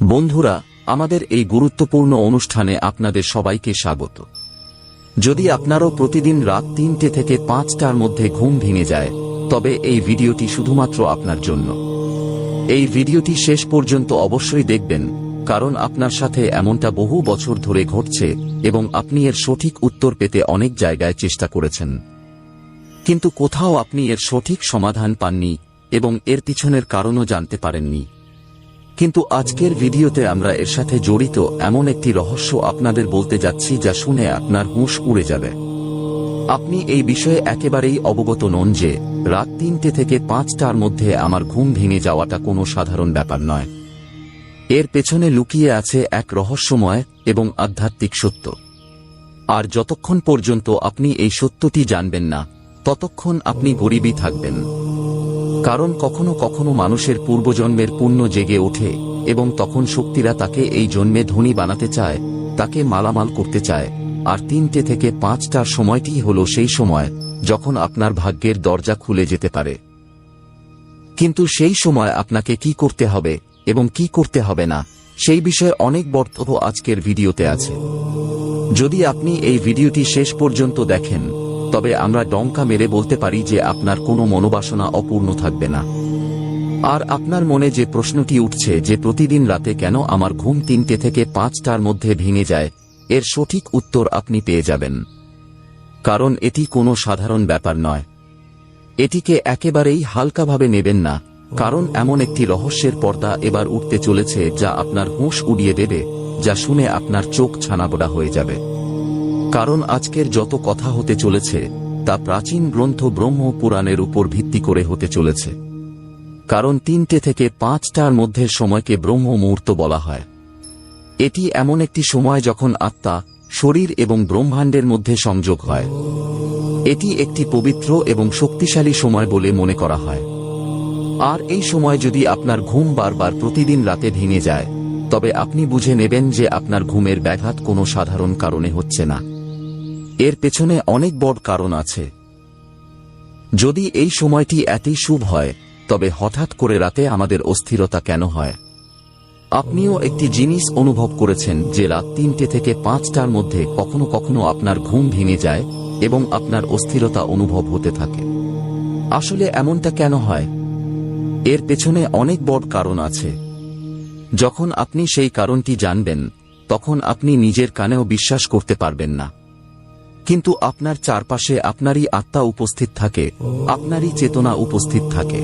বন্ধুরা, আমাদের এই গুরুত্বপূর্ণ অনুষ্ঠানে আপনাদের সবাইকে স্বাগত। যদি আপনারও প্রতিদিন রাত তিনটে থেকে পাঁচটার মধ্যে ঘুম ভেঙে যায়, তবে এই ভিডিওটি শুধুমাত্র আপনার জন্য। এই ভিডিওটি শেষ পর্যন্ত অবশ্যই দেখবেন, কারণ আপনার সাথে এমনটা বহু বছর ধরে ঘটছে এবং আপনি এর সঠিক উত্তর পেতে অনেক জায়গায় চেষ্টা করেছেন। কিন্তু কোথাও আপনি এর সঠিক সমাধান পাননি এবং এর পিছনের কারণও জানতে পারেননি। কিন্তু আজকের ভিডিওতে আমরা এর সাথে জড়িত এমন একটি রহস্য আপনাদের বলতে যাচ্ছি যা শুনে আপনার হুঁশ উড়ে যাবে। আপনি এই বিষয়ে একেবারেই অবগত নন যে রাত তিনটে থেকে পাঁচটার মধ্যে আমার ঘুম ভেঙে যাওয়াটা কোনো সাধারণ ব্যাপার নয়। এর পেছনে লুকিয়ে আছে এক রহস্যময় এবং আধ্যাত্মিক সত্য। আর যতক্ষণ পর্যন্ত আপনি এই সত্যটি জানবেন না, ততক্ষণ আপনি গরিবই থাকবেন। কারণ কখনো কখনো মানুষের পূর্বজন্মের পুণ্য জেগে ওঠে, এবং তখন শক্তিরা তাকে এই জন্মে ধনী বানাতে চায়, তাকে মালামাল করতে চায়। আর তিনটে থেকে পাঁচটার সময়টি হল সেই সময় যখন আপনার ভাগ্যের দরজা খুলে যেতে পারে। কিন্তু সেই সময় আপনাকে কি করতে হবে এবং কি করতে হবে না, সেই বিষয়ে অনেক বক্তব্য আজকের ভিডিওতে আছে। যদি আপনি এই ভিডিওটি শেষ পর্যন্ত দেখেন তবে আমরা ডঙ্কা মেরে বলতে পারি যে আপনার কোনো মনোবাসনা অপূর্ণ থাকবে না। আর আপনার মনে যে প্রশ্নটি উঠছে যে প্রতিদিন রাতে কেন আমার ঘুম তিনটে থেকে পাঁচটার মধ্যে ভেঙে যায়, এর সঠিক উত্তর আপনি পেয়ে যাবেন। কারণ এটি কোনো সাধারণ ব্যাপার নয়। এটিকে একেবারেই হালকাভাবে নেবেন না, কারণ এমন একটি রহস্যের পর্দা এবার উঠতে চলেছে যা আপনার হুঁশ উড়িয়ে দেবে, যা শুনে আপনার চোখ ছানাবোড়া হয়ে যাবে। কারণ আজকের যত কথা হতে চলেছে, তা প্রাচীন গ্রন্থ ব্রহ্ম পুরাণের উপর ভিত্তি করে হতে চলেছে। কারণ তিনটে থেকে পাঁচটার মধ্যে সময়কে ব্রহ্ম মুহূর্ত বলা হয়। এটি এমন একটি সময় যখন আত্মা, শরীর এবং ব্রহ্মাণ্ডের মধ্যে সংযোগ হয়। এটি একটি পবিত্র এবং শক্তিশালী সময় বলে মনে করা হয়। আর এই সময় যদি আপনার ঘুম বারবার প্রতিদিন রাতে ভেঙে যায়, তবে আপনি বুঝে নেবেন যে আপনার ঘুমের ব্যাঘাত কোনো সাধারণ কারণে হচ্ছে না। এর পেছনে অনেক বড় কারণ আছে। যদি এই সময়টি এতই শুভ হয়, তবে হঠাৎ করে রাতে আমাদের অস্থিরতা কেন হয়? আপনিও একটি জিনিস অনুভব করেছেন যে রাত তিনটে থেকে পাঁচটার মধ্যে কখনো কখনো আপনার ঘুম ভেঙে যায় এবং আপনার অস্থিরতা অনুভব হতে থাকে। আসলে এমনটা কেন হয়? এর পেছনে অনেক বড় কারণ আছে। যখন আপনি সেই কারণটি জানবেন, তখন আপনি নিজের কানেও বিশ্বাস করতে পারবেন না। কিন্তু আপনার চারপাশে আপনারই আত্মা উপস্থিত থাকে, আপনারই চেতনা উপস্থিত থাকে।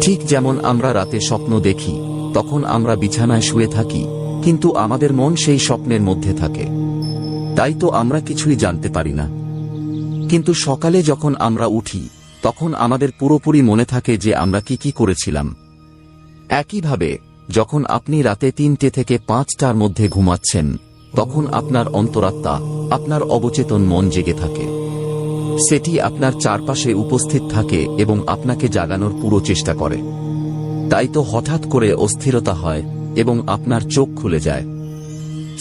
ঠিক যেমন আমরা রাতে স্বপ্ন দেখি, তখন আমরা বিছানায় শুয়ে থাকি, কিন্তু আমাদের মন সেই স্বপ্নের মধ্যে থাকে। তাই তো আমরা কিছুই জানতে পারি না। কিন্তু সকালে যখন আমরা উঠি, তখন আমাদের পুরোপুরি মনে থাকে যে আমরা কি কি করেছিলাম। একইভাবে, যখন আপনি রাতে তিনটে থেকে পাঁচটার মধ্যে ঘুমাচ্ছেন তখন আপনার অন্তরাত্মা আপনার অবচেতন মন জেগে থাকে। সেটি আপনার চারপাশে উপস্থিত থাকে এবং আপনাকে জাগানোর পুরো চেষ্টা করে। তাই তো হঠাৎ করে অস্থিরতা হয় এবং আপনার চোখ খুলে যায়।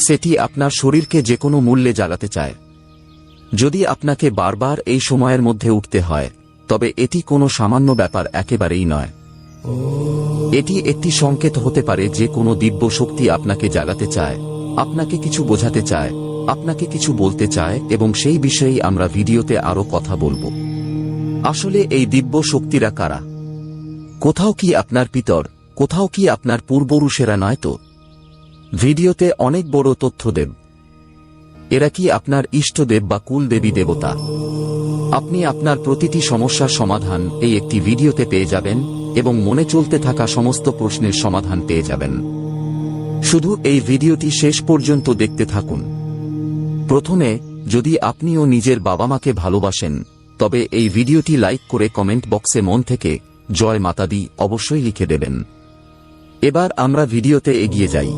সেটি আপনার শরীরকে যে কোনো মূল্যে জাগাতে চায়। যদি আপনাকে বারবার এই সময়ের মধ্যে উঠতে হয়, তবে এটি কোনো সামান্য ব্যাপার একেবারেই নয়। এটি একটি সংকেত হতে পারে যে কোনো দিব্য শক্তি আপনাকে জাগাতে চায়। আপনাকে কিছু বোঝাতে চায়, আপনাকে কিছু বলতে চায় এবং সেই বিষয়েই আমরা ভিডিওতে আরও কথা বলব। আসলে এই দিব্য শক্তিরা কারা? কোথাও কি আপনার পিতর, কোথাও কি আপনার পূর্বপুরুষেরা নয় তো? ভিডিওতে অনেক বড় তথ্য দেব এরা কি আপনার ইষ্টদেব বা কুলদেবী দেবতা? আপনি আপনার প্রতিটি সমস্যার সমাধান এই একটি ভিডিওতে পেয়ে যাবেন এবং মনে চলতে থাকা সমস্ত প্রশ্নের সমাধান পেয়ে যাবেন। শুধু এই ভিডিওটি শেষ পর্যন্ত দেখতে থাকুন। প্রথমে, যদি আপনিও নিজের বাবা মাকে ভালোবাসেন, তবে এই ভিডিওটি লাইক করে কমেন্ট বক্সে মন থেকে জয় মাতাদি অবশ্যই লিখে দেবেন। এবার আমরা ভিডিওতে এগিয়ে যাই।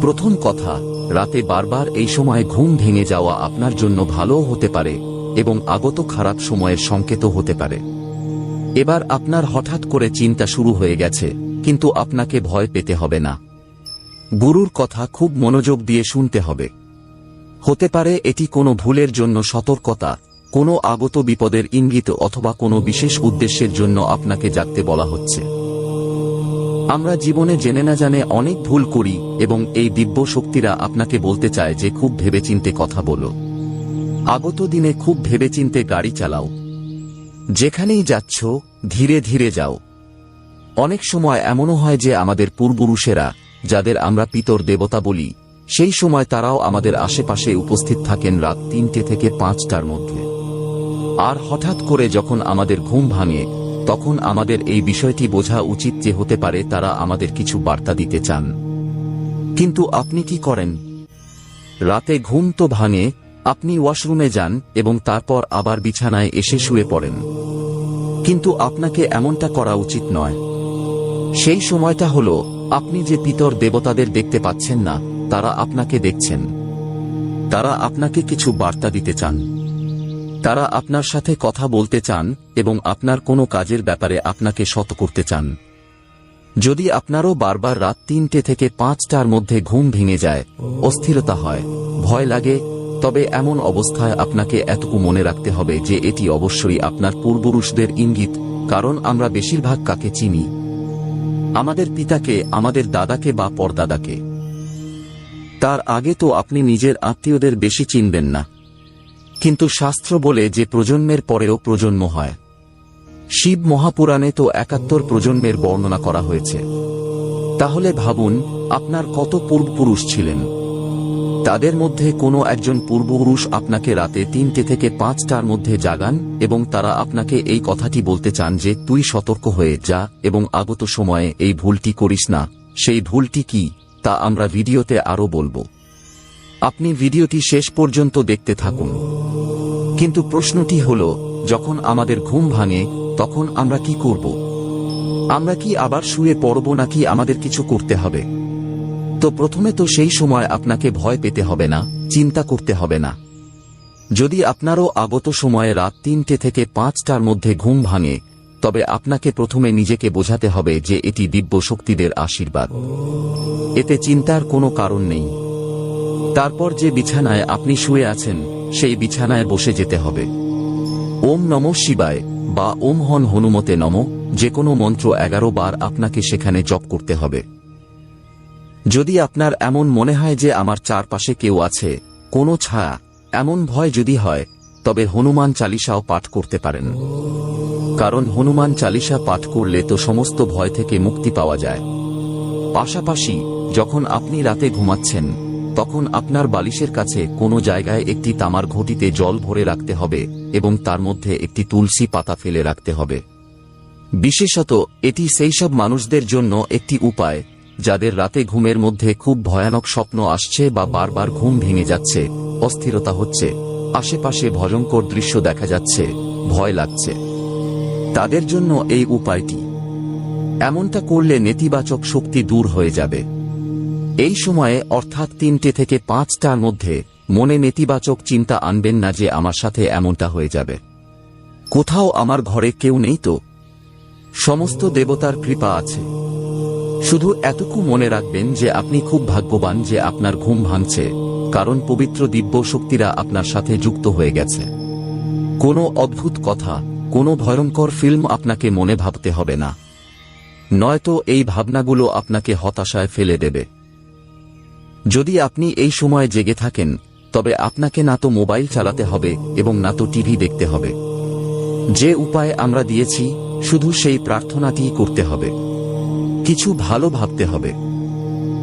প্রথম কথা, রাতে বারবার এই সময় ঘুম ভেঙে যাওয়া আপনার জন্য ভালোও হতে পারে এবং আগত খারাপ সময়ের সংকেতও হতে পারে। এবার আপনার হঠাৎ করে চিন্তা শুরু হয়ে গেছে, কিন্তু আপনাকে ভয় পেতে হবে না। গুরুর কথা খুব মনোযোগ দিয়ে শুনতে হবে। হতে পারে এটি কোনো ভুলের জন্য সতর্কতা, কোনো আগত বিপদের ইঙ্গিত অথবা কোনো বিশেষ উদ্দেশ্যের জন্য আপনাকে জাগতে বলা হচ্ছে। আমরা জীবনে জেনে না জানে অনেক ভুল করি এবং এই দিব্য শক্তিরা আপনাকে বলতে চায় যে খুব ভেবেচিন্তে কথা বলো। আগত দিনে খুব ভেবেচিন্তে গাড়ি চালাও। যেখানেই যাচ্ছ, ধীরে ধীরে যাও। অনেক সময় এমনও হয় যে আমাদের পূর্বপুরুষেরা যাদের আমরা পিতর দেবতা বলি, সেই সময় তারাও আমাদের আশেপাশে উপস্থিত থাকেন রাত তিনটে থেকে পাঁচটার মধ্যে। আর হঠাৎ করে যখন আমাদের ঘুম ভাঙে, তখন আমাদের এই বিষয়টি বোঝা উচিত যে হতে পারে তারা আমাদের কিছু বার্তা দিতে চান। কিন্তু আপনি কি করেন? রাতে ঘুম তো ভাঙে, আপনি ওয়াশরুমে যান এবং তারপর আবার বিছানায় এসে শুয়ে পড়েন। কিন্তু আপনাকে এমনটা করা উচিত নয়। সেই সময়টা হল আপনি যে পিতর দেবতাদের দেখতে পাচ্ছেন না, তারা আপনাকে দেখছেন। তারা আপনাকে কিছু বার্তা দিতে চান। তারা আপনার সাথে কথা বলতে চান এবং আপনার কোনো কাজের ব্যাপারে আপনাকে শত করতে চান। যদি আপনারও বারবার রাত তিনটে থেকে পাঁচটার মধ্যে ঘুম ভেঙে যায়, অস্থিরতা হয়, ভয় লাগে, তবে এমন অবস্থায় আপনাকে এতটুকু মনে রাখতে হবে যে এটি অবশ্যই আপনার পূর্বপুরুষদের ইঙ্গিত, কারণ আমরা বেশিরভাগ কাকে চিনি আমাদের পিতাকে, আমাদের দাদাকে বা পরদাদাকে। তার আগে তো আপনি নিজের আত্মীয়দের বেশি চিনবেন না। কিন্তু শাস্ত্র বলে যে প্রজন্মের পরেও প্রজন্ম হয়। শিব মহাপুরাণে তো একাত্তর প্রজন্মের বর্ণনা করা হয়েছে। তাহলে ভাবুন, আপনার কত পূর্বপুরুষ ছিলেন? তাদের মধ্যে কোনো একজন পূর্বপুরুষ আপনাকে রাতে তিনটে থেকে পাঁচটার মধ্যে জাগান এবং তারা আপনাকে এই কথাটি বলতে চান যে, তুই সতর্ক হয়ে যা এবং আগত সময়ে এই ভুলটি করিস না। সেই ভুলটি কি? তা আমরা ভিডিওতে আরও বলব। আপনি ভিডিওটি শেষ পর্যন্ত দেখতে থাকুন। কিন্তু প্রশ্নটি হল, যখন আমাদের ঘুম ভাঙে, তখন আমরা কি করব? আমরা কি আবার শুয়ে পড়ব নাকি আমাদের কিছু করতে হবে? তো প্রথমে তো সেই সময় আপনাকে ভয় পেতে হবে না, চিন্তা করতে হবে না। যদি আপনারও আগত সময়ে রাত তিনটে থেকে পাঁচটার মধ্যে ঘুম ভাঙে, তবে আপনাকে প্রথমে নিজেকে বোঝাতে হবে যে এটি দিব্য শক্তিদের আশীর্বাদ। এতে চিন্তার কোনো কারণ নেই। তারপর যে বিছানায় আপনি শুয়ে আছেন, সেই বিছানায় বসে যেতে হবে। ওম নম শিবায় বা ওম হন হনুমতে নম যে কোনো মন্ত্র এগারো বার আপনাকে সেখানে জপ করতে হবে। যদি আপনার এমন মনে হয় যে আমার চারপাশে কেউ আছে, কোনো ছায়া, এমন ভয় যদি হয়, তবে হনুমান চালিসাও পাঠ করতে পারেন। কারণ হনুমান চালিসা পাঠ করলে তো সমস্ত ভয় থেকে মুক্তি পাওয়া যায়। পাশাপাশি, যখন আপনি রাতে ঘুমাচ্ছেন, তখন আপনার বালিশের কাছে কোনো জায়গায় একটি তামার ঘটিতে জল ভরে রাখতে হবে এবং তার মধ্যে একটি তুলসী পাতা ফেলে রাখতে হবে। বিশেষত, এটি সেই সব মানুষদের জন্য একটি উপায় যাদের রাতে ঘুমের মধ্যে খুব ভয়ানক স্বপ্ন আসছে বা বারবার ঘুম ভেঙে যাচ্ছে, অস্থিরতা হচ্ছে, আশেপাশে ভয়ঙ্কর দৃশ্য দেখা যাচ্ছে, ভয় লাগছে। তাদের জন্য এই উপায়টি। এমনটা করলে নেতিবাচক শক্তি দূর হয়ে যাবে। এই সময়ে অর্থাৎ তিনটে থেকে পাঁচটার মধ্যে মনে নেতিবাচক চিন্তা আনবেন না যে আমার সাথে এমনটা হয়ে যাবে। কোথাও আমার ঘরে কেউ নেই তো? সমস্ত দেবতার কৃপা আছে। শুধু এতটুকু মনে রাখবেন যে আপনি খুব ভাগ্যবান যে আপনার ঘুম ভাঙছে, কারণ পবিত্র দিব্য শক্তিরা আপনার সাথে যুক্ত হয়ে গেছে। কোনো অদ্ভুত কথা, কোনো ভয়ঙ্কর ফিল্ম আপনাকে মনে ভাবতে হবে না। নয়তো এই ভাবনাগুলো আপনাকে হতাশায় ফেলে দেবে। যদি আপনি এই সময় জেগে থাকেন, তবে আপনাকে না তো মোবাইল চালাতে হবে এবং না তো টিভি দেখতে হবে। যে উপায় আমরা দিয়েছি, শুধু সেই প্রার্থনাটিই করতে হবে। কিছু ভালো ভাবতে হবে।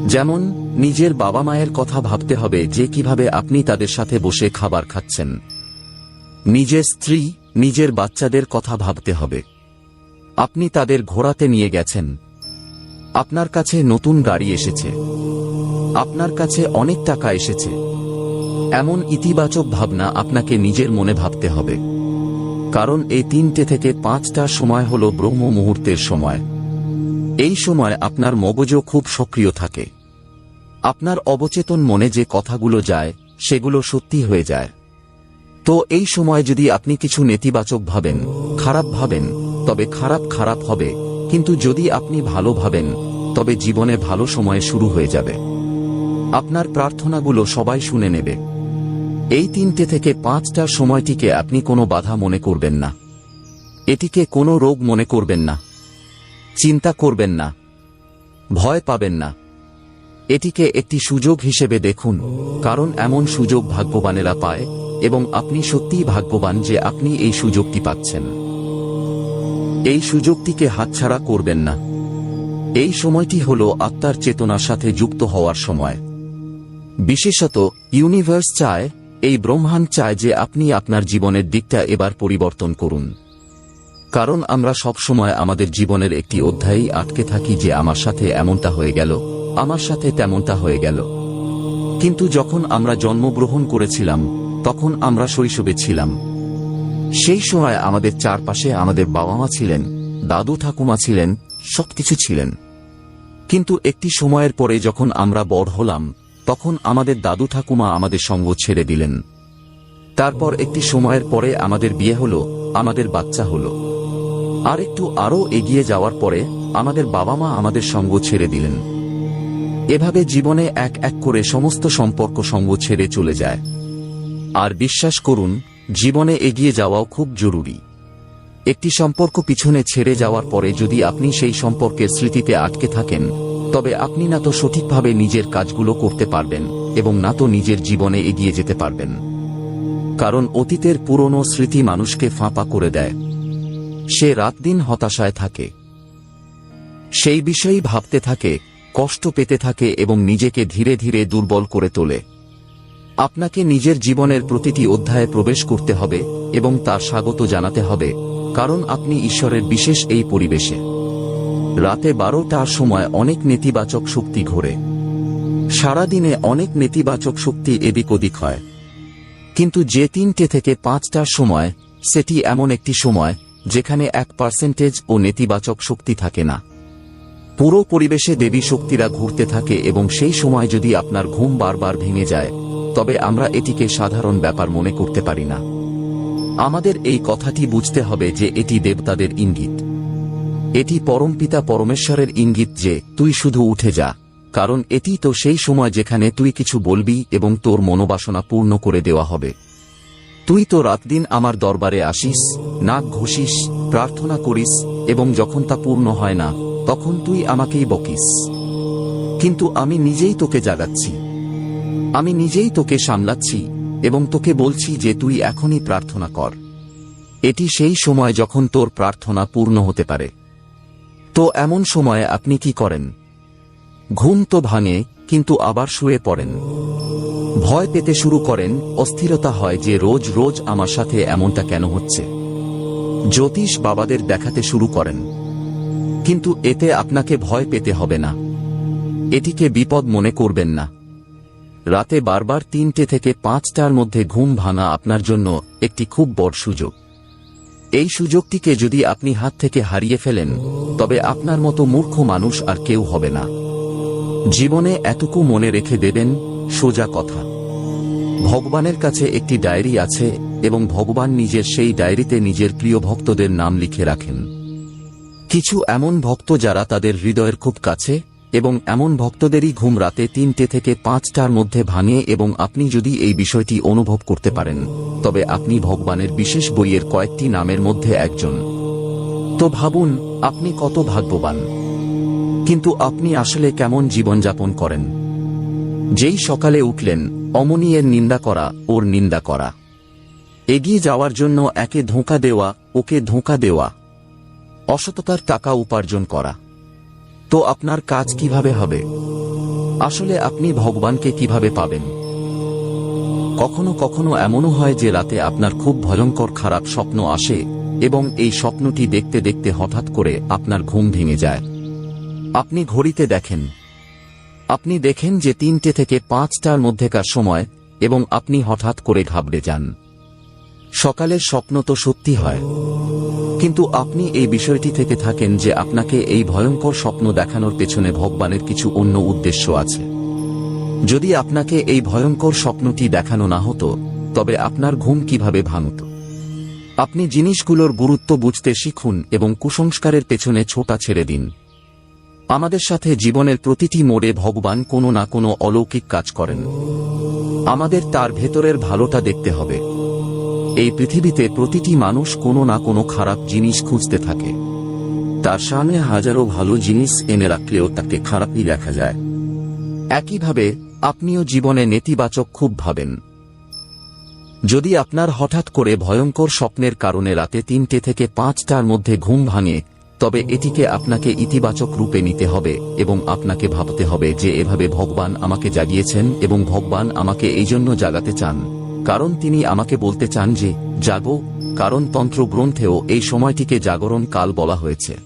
যেমন, নিজের বাবা মায়ের কথা ভাবতে হবে যে কীভাবে আপনি তাদের সাথে বসে খাবার খাচ্ছেন। নিজের স্ত্রী, নিজের বাচ্চাদের কথা ভাবতে হবে। আপনি তাদের ঘোরাতে নিয়ে গেছেন। আপনার কাছে নতুন গাড়ি এসেছে। আপনার কাছে অনেক টাকা এসেছে। এমন ইতিবাচক ভাবনা আপনাকে নিজের মনে ভাবতে হবে। কারণ এই তিনটে থেকে পাঁচটা সময় হল ব্রহ্ম মুহূর্তের সময়। এই সময় আপনার মগজও খুব সক্রিয় থাকে। আপনার অবচেতন মনে যে কথাগুলো যায়, সেগুলো সত্যি হয়ে যায়। তো এই সময় যদি আপনি কিছু নেতিবাচক ভাবেন, খারাপ ভাবেন, তবে খারাপ খারাপ হবে, কিন্তু যদি আপনি ভালো ভাবেন, তবে জীবনে ভালো সময় শুরু হয়ে যাবে। আপনার প্রার্থনাগুলো সবাই শুনে নেবে। এই তিনটে থেকে পাঁচটা সময়টিকে আপনি কোনো বাধা মনে করবেন না। এটিকে কোনো রোগ মনে করবেন না। চিন্তা করবেন না। ভয় পাবেন না। এটিকে একটি সুযোগ হিসেবে দেখুন, কারণ এমন সুযোগ ভাগ্যবানেরা পায়, এবং আপনি সত্যিই ভাগ্যবান যে আপনি এই সুযোগটি পাচ্ছেন। এই সুযোগটিকে হাতছাড়া করবেন না। এই সময়টি হল আত্মার চেতনার সাথে যুক্ত হওয়ার সময়। বিশেষত, ইউনিভার্স চায়, এই ব্রহ্মাণ্ড চায় যে আপনি আপনার জীবনের দিকটা এবার পরিবর্তন করুন। কারণ আমরা সব সময় আমাদের জীবনের একটি অধ্যায়েই আটকে থাকি যে আমার সাথে এমনটা হয়ে গেল, আমার সাথে তেমনটা হয়ে গেল। কিন্তু যখন আমরা জন্মগ্রহণ করেছিলাম, তখন আমরা শৈশবে ছিলাম। সেই সময় আমাদের চারপাশে আমাদের বাবা মা ছিলেন, দাদু ঠাকুমা ছিলেন, সবকিছু ছিলেন। কিন্তু একটি সময়ের পরে যখন আমরা বড় হলাম, তখন আমাদের দাদু ঠাকুমা আমাদের সঙ্গ ছেড়ে দিলেন। তারপর একটি সময়ের পরে আমাদের বিয়ে হলো, আমাদের বাচ্চা হলো। আর একটু আরও এগিয়ে যাওয়ার পরে আমাদের বাবা মা আমাদের সঙ্গ ছেড়ে দিলেন। এভাবে জীবনে এক এক করে সমস্ত সম্পর্ক সঙ্গ ছেড়ে চলে যায়। আর বিশ্বাস করুন, জীবনে এগিয়ে যাওয়াও খুব জরুরি। একটি সম্পর্ক পিছনে ছেড়ে যাওয়ার পরে যদি আপনি সেই সম্পর্কের স্মৃতিতে আটকে থাকেন, তবে আপনি না তো সঠিকভাবে নিজের কাজগুলো করতে পারবেন এবং না তো নিজের জীবনে এগিয়ে যেতে পারবেন। কারণ অতীতের পুরনো স্মৃতি মানুষকে ফাঁপা করে দেয়। সে রাত দিন হতাশায় থাকে। সেই বিষয়েই ভাবতে থাকে, কষ্ট পেতে থাকে এবং নিজেকে ধীরে ধীরে দুর্বল করে তোলে। আপনাকে নিজের জীবনের প্রতিটি অধ্যায়ে প্রবেশ করতে হবে এবং তার স্বাগত জানাতে হবে, কারণ আপনি ঈশ্বরের বিশেষ এই পরিবেশে। রাতে বারোটার সময় অনেক নেতিবাচক শক্তি ঘোরে। সারাদিনে অনেক নেতিবাচক শক্তি এদিক ওদিক হয়। কিন্তু যে তিনটে থেকে পাঁচটার সময়, সেটি এমন একটি সময় যেখানে এক পার্সেন্টেজ ও নেতিবাচক শক্তি থাকে না। পুরো পরিবেশে দেবী শক্তিরা ঘুরতে থাকে এবং সেই সময় যদি আপনার ঘুম বারবার ভেঙে যায়, তবে আমরা এটিকে সাধারণ ব্যাপার মনে করতে পারি না। আমাদের এই কথাটি বুঝতে হবে যে এটি দেবতাদের ইঙ্গিত। এটি পরমপিতা পরমেশ্বরের ইঙ্গিত যে, তুই শুধু উঠে যা, কারণ এটি তো সেই সময় যেখানে তুই কিছু বলবি এবং তোর মনোবাসনা পূর্ণ করে দেওয়া হবে। তুই তো রাতদিন আমার দরবারে আসিস, নাক ঘষিস, প্রার্থনা করিস, এবং যখন তা পূর্ণ হয় না, তখন তুই আমাকেই বকিস। কিন্তু আমি নিজেই তোকে জাগাচ্ছি। আমি নিজেই তোকে সামলাচ্ছি, এবং তোকে বলছি যে তুই এখনই প্রার্থনা কর। এটি সেই সময় যখন তোর প্রার্থনা পূর্ণ হতে পারে। তো এমন সময়ে আপনি কি করেন? ঘুম তো ভাঙে কিন্তু আবার শুয়ে পড়েন। ভয় পেতে শুরু করেন, অস্থিরতা হয় যে রোজ রোজ আমার সাথে এমনটা কেন হচ্ছে। জ্যোতিষ বাবাদের দেখাতে শুরু করেন। কিন্তু এতে আপনাকে ভয় পেতে হবে না। এটিকে বিপদ মনে করবেন না। রাতে বারবার তিনটে থেকে পাঁচটার মধ্যে ঘুম ভাঙা আপনার জন্য একটি খুব বড় সুযোগ। এই সুযোগটিকে যদি আপনি হাত থেকে হারিয়ে ফেলেন, তবে আপনার মতো মূর্খ মানুষ আর কেউ হবে না। জীবনে এতটুকু মনে রেখে দেবেন, সোজা কথা। ভগবানের কাছে একটি ডায়েরি আছে এবং ভগবান নিজের সেই ডায়েরিতে নিজের প্রিয় ভক্তদের নাম লিখে রাখেন। কিছু এমন ভক্ত যারা তাদের হৃদয়ের খুব কাছে এবং এমন ভক্তদেরই ঘুম রাতে তিনটে থেকে পাঁচটার মধ্যে ভাঙে এবং আপনি যদি এই বিষয়টি অনুভব করতে পারেন, তবে আপনি ভগবানের বিশেষ বইয়ের কয়েকটি নামের মধ্যে একজন। তো ভাবুন, আপনি কত ভাগ্যবান। কিন্তু আপনি আসলে কেমন জীবনযাপন করেন? যেই সকালে উঠলেন অমনি এর নিন্দা করা, ওর নিন্দা করা। এগিয়ে যাওয়ার জন্য একে ধোঁকা দেওয়া, ওকে ধোঁকা দেওয়া। অসততার টাকা উপার্জন করা। তো আপনার কাজ কীভাবে হবে? আসলে আপনি ভগবানকে কীভাবে পাবেন? কখনো কখনো এমনও হয় যে রাতে আপনার খুব ভয়ঙ্কর খারাপ স্বপ্ন আসে এবং এই স্বপ্নটি দেখতে দেখতে হঠাৎ করে আপনার ঘুম ভেঙে যায়। আপনি ঘড়িতে দেখেন। আপনি দেখেন যে তিনটে থেকে পাঁচটার মধ্যেকার সময় এবং আপনি হঠাৎ করে ঘাবড়ে যান। সকালের স্বপ্ন তো সত্যি হয়। কিন্তু আপনি এই বিষয়টি থেকে থাকেন যে আপনাকে এই ভয়ঙ্কর স্বপ্ন দেখানোর পেছনে ভগবানের কিছু অন্য উদ্দেশ্য আছে। যদি আপনাকে এই ভয়ঙ্কর স্বপ্নটি দেখানো না হতো, তবে আপনার ঘুম কীভাবে ভাঙত? আপনি জিনিসগুলোর গুরুত্ব বুঝতে শিখুন এবং কুসংস্কারের পেছনে ছোটা ছেড়ে দিন। আমাদের সাথে জীবনের প্রতিটি মোড়ে ভগবান কোনো না কোনো অলৌকিক কাজ করেন। আমাদের তার ভেতরের ভালোটা দেখতে হবে। এই পৃথিবীতে প্রতিটি মানুষ কোনো না কোনো খারাপ জিনিস খুঁজতে থাকে। তার সামনে হাজারো ভালো জিনিস এনে রাখলেও তাকে খারাপই দেখা যায়। একইভাবে, আপনিও জীবনে নেতিবাচক খুব ভাবেন। যদি আপনার হঠাৎ করে ভয়ঙ্কর স্বপ্নের কারণে রাতে তিনটে থেকে পাঁচটার মধ্যে ঘুম ভাঙে তবে এটিকে আপনাকে ইতিবাচক রূপে নিতে হবে এবং আপনাকে ভাবতে হবে যে এভাবে ভগবান আমাকে জাগিয়েছেন এবং ভগবান আমাকে এই জন্য জাগাতে চান। কারণ তিনি আমাকে বলতে চান যে, জাগো, কারণ তন্ত্র গ্রন্থেও এই সময়টিকে জাগরণ কাল বলা হয়েছে।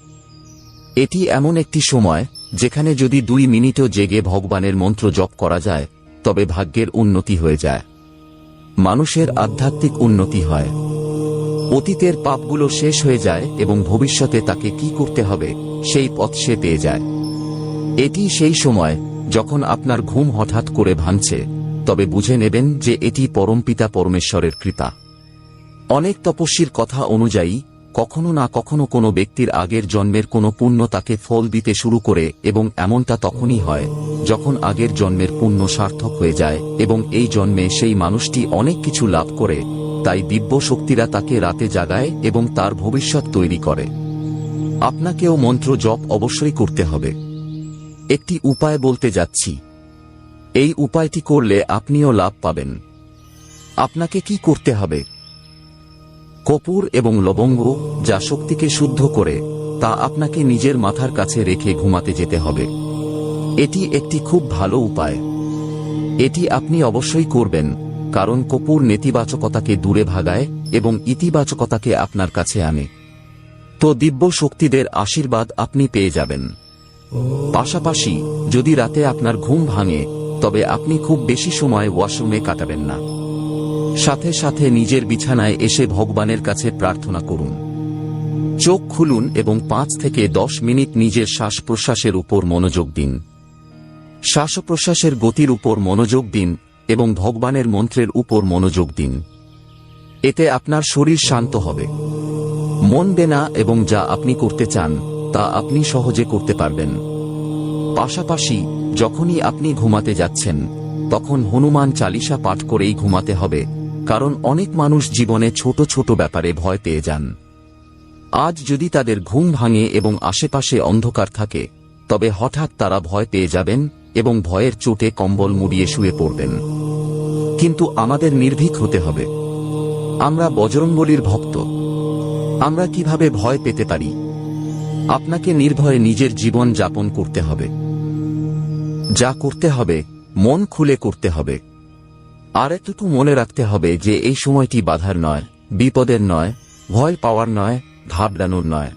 এটি এমন একটি সময়, যেখানে যদি দুই মিনিটও জেগে ভগবানের মন্ত্র জপ করা যায়, তবে ভাগ্যের উন্নতি হয়ে যায়। মানুষের আধ্যাত্মিক উন্নতি হয়। অতীতের পাপগুলো শেষ হয়ে যায় এবং ভবিষ্যতে তাকে কি করতে হবে, সেই পথ সে পেয়ে যায়। এটি সেই সময়, যখন আপনার ঘুম হঠাৎ করে ভাঙছে, তবে বুঝে নেবেন যে এটি পরমপিতা পরমেশ্বরের কৃপা। অনেক তপস্বীর কথা অনুযায়ী, কখনো না কখনো কোনো ব্যক্তির আগের জন্মের কোনো পুণ্য তাকে ফল দিতে শুরু করে এবং এমনটা তখনই হয়, যখন আগের জন্মের পুণ্য সার্থক হয়ে যায় এবং এই জন্মে সেই মানুষটি অনেক কিছু লাভ করে। তাই দিব্য শক্তিরা তাকে রাতে জাগায় এবং তার ভবিষ্যৎ তৈরি করে। আপনাকেও মন্ত্র জপ অবশ্যই করতে হবে। একটি উপায় বলতে যাচ্ছি। এই উপায়টি করলে আপনিও লাভ পাবেন। আপনাকে কি করতে হবে? কপুর এবং লবঙ্গ যা শক্তিকে শুদ্ধ করে, তা আপনাকে নিজের মাথার কাছে রেখে ঘুমাতে যেতে হবে। এটি একটি খুব ভালো উপায়। এটি আপনি অবশ্যই করবেন। কারণ কপুর নেতিবাচকতাকে দূরে ভাগায় এবং ইতিবাচকতাকে আপনার কাছে আনে। তো দিব্য শক্তিদের আশীর্বাদ আপনি পেয়ে যাবেন। পাশাপাশি, যদি রাতে আপনার ঘুম ভাঙে, তবে আপনি খুব বেশি সময় ওয়াশরুমে কাটাবেন না। সাথে সাথে নিজের বিছানায় এসে ভগবানের কাছে প্রার্থনা করুন। চোখ খুলুন এবং পাঁচ থেকে দশ মিনিট নিজের শ্বাস প্রশ্বাসের উপর মনোযোগ দিন। শ্বাস প্রশ্বাসের গতির উপর মনোযোগ দিন এবং ভগবানের মন্ত্রের উপর মনোযোগ দিন। এতে আপনার শরীর শান্ত হবে। মন দেনা এবং যা আপনি করতে চান, তা আপনি সহজে করতে পারবেন। পাশাপাশি, যখনই আপনি ঘুমাতে যাচ্ছেন, তখন হনুমান চালিসা পাঠ করেই ঘুমাতে হবে, কারণ অনেক মানুষ জীবনে ছোট ছোট ব্যাপারে ভয় পেয়ে যান। আজ যদি তাদের ঘুম ভাঙে এবং আশেপাশে অন্ধকার থাকে, তবে হঠাৎ তারা ভয় পেয়ে যাবেন এবং ভয়ের চোটে কম্বল মুড়িয়ে শুয়ে পড়বেন। কিন্তু আমাদের নির্ভীক হতে হবে। আমরা বজরঙ্গলির ভক্ত। আমরা কীভাবে ভয় পেতে পারি? আপনাকে নির্ভয়ে নিজের জীবন যাপন করতে হবে। যা করতে হবে, মন খুলে করতে হবে। আর এতটুকু মনে রাখতে হবে যে এই সময়টি বাধার নয়, বিপদের নয়, ভয় পাওয়ার নয়, ঘাবড়ানোর নয়।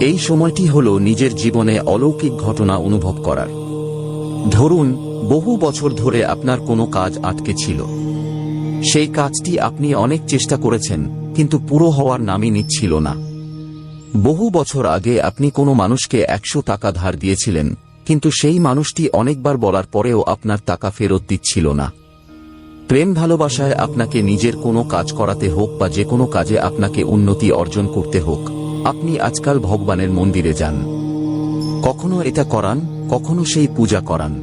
এই সময়টি হল নিজের জীবনে অলৌকিক ঘটনা অনুভব করার। ধরুন, বহু বছর ধরে আপনার কোনো কাজ আটকে ছিল। সেই কাজটি আপনি অনেক চেষ্টা করেছেন, কিন্তু পুরো হওয়ার নামই নিচ্ছিল না। বহু বছর আগে আপনি কোনো মানুষকে একশো টাকা ধার দিয়েছিলেন, কিন্তু সেই মানুষটি অনেকবার বলার পরেও আপনার টাকা ফেরত দিচ্ছিল না। প্রেম ভালোবাসায় আপনাকে নিজের কোনো কাজ করাতে হোক বা যে কোনো কাজে আপনাকে উন্নতি অর্জন করতে হোক, আপনি আজকাল ভগবানের মন্দিরে যান। কখনো এটা করান? কখনো সেই পূজা করান।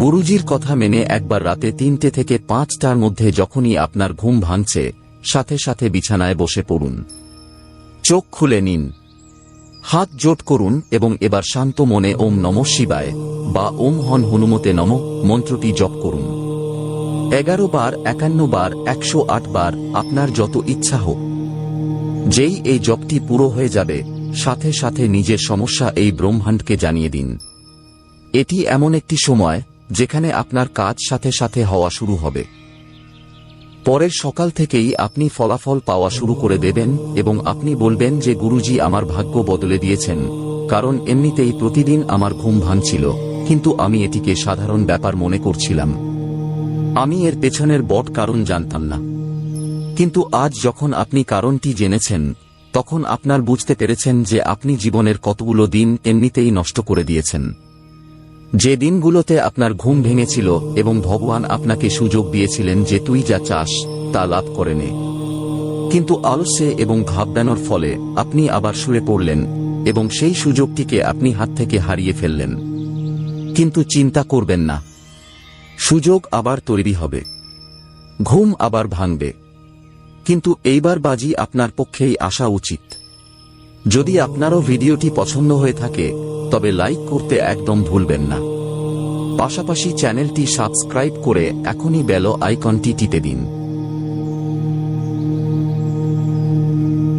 গুরুজির কথা মেনে একবার রাতে তিনটে থেকে পাঁচটার মধ্যে যখনই আপনার ঘুম ভাঙছে, সাথে সাথে বিছানায় বসে পড়ুন। চোখ খুলে নিন। হাত জোট করুন এবং এবার শান্ত মনে ওম নম শিবায় বা ওম হন হনুমতে নম মন্ত্রটি জপ করুন। এগারো বার, একান্ন বার, একশো আট বার আপনার যত ইচ্ছা হোক। যেই এই জপটি পুরো হয়ে যাবে, সাথে সাথে নিজের সমস্যা এই ব্রহ্মাণ্ডকে জানিয়ে দিন। এটি এমন একটি সময় যেখানে আপনার কাজ সাথে সাথে হওয়া শুরু হবে। পরের সকাল থেকেই আপনি ফলাফল পাওয়া শুরু করে দেবেন এবং আপনি বলবেন যে গুরুজি আমার ভাগ্য বদলে দিয়েছেন, কারণ এমনিতেই প্রতিদিন আমার ঘুম ভাঙছিল, কিন্তু আমি এটিকে সাধারণ ব্যাপার মনে করছিলাম। আমি এর পেছনের বট কারণ জানতাম না। কিন্তু আজ যখন আপনি কারণটি জেনেছেন, তখন আপনার বুঝতে পেরেছেন যে আপনি জীবনের কতগুলো দিন এমনিতেই নষ্ট করে দিয়েছেন। যে দিনগুলোতে আপনার ঘুম ভেঙেছিল এবং ভগবান আপনাকে সুযোগ দিয়েছিলেন যে তুই যা চাস, তা লাভ করে নে। কিন্তু আলস্যে এবং ঘাবড়ানোর ফলে আপনি আবার শুয়ে পড়লেন এবং সেই সুযোগটিকে আপনি হাত থেকে হারিয়ে ফেললেন। কিন্তু চিন্তা করবেন না। সুযোগ আবার তৈরি হবে। ঘুম আবার ভাঙবে। কিন্তু এইবার বাজি আপনার পক্ষেই আসা উচিত। যদি আপনারও ভিডিওটি পছন্দ হয়ে থাকে, তবে লাইক করতে একদম ভুলবেন না। পাশাপাশি চ্যানেলটি সাবস্ক্রাইব করে এখনই বেল আইকনটি টিতে দিন।